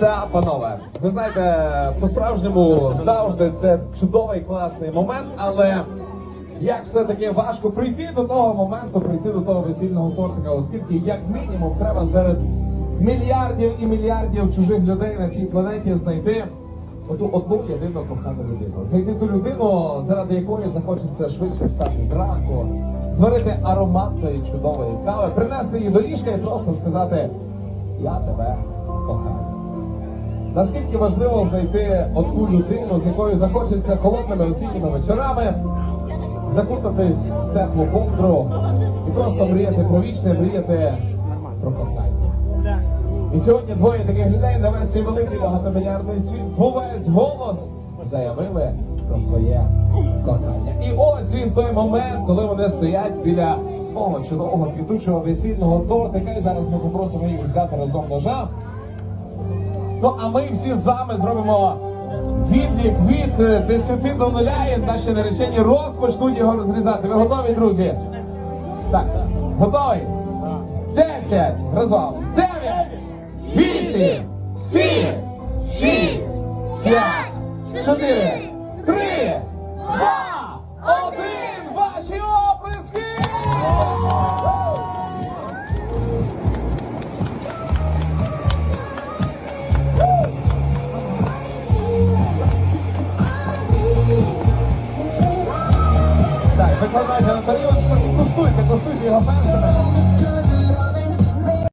та панове, ви знаєте, по-справжньому завжди це чудовий класний момент, але як все-таки важко прийти до того моменту, прийти до того весільного тортика, оскільки як мінімум треба серед мільярдів і мільярдів чужих людей на цій планеті знайти оту одну єдину кохану людину. Знайти ту людину, заради якої захочеться швидше встати зранку, зварити ароматної чудової кави, принести її до ліжка і просто сказати Я тебе кохаю. Наскільки важливо знайти оту людину, з якою захочеться холодними осінніми вечорами, закутатись в теплу ковдру і просто мріяти про вічне, мріяти про кохання. І сьогодні двоє таких людей на весь цей великий багатомільярдний світ в увесь голос заявили про своє кохання. І ось він той момент, коли вони стоять біля свого чудового квітучого весільного тортика. І зараз ми попросимо їх взяти разом ножа. Ну а ми всі з вами зробимо відлік від е, 10 до 0 і наші наречені розпочнуть його розрізати. Ви готові, друзі? Так, готові? 10, разом. 9, 8, 7, 6, 5, 4, 3, викладайте на тарілочку і куштуйте, куштуйте його першими.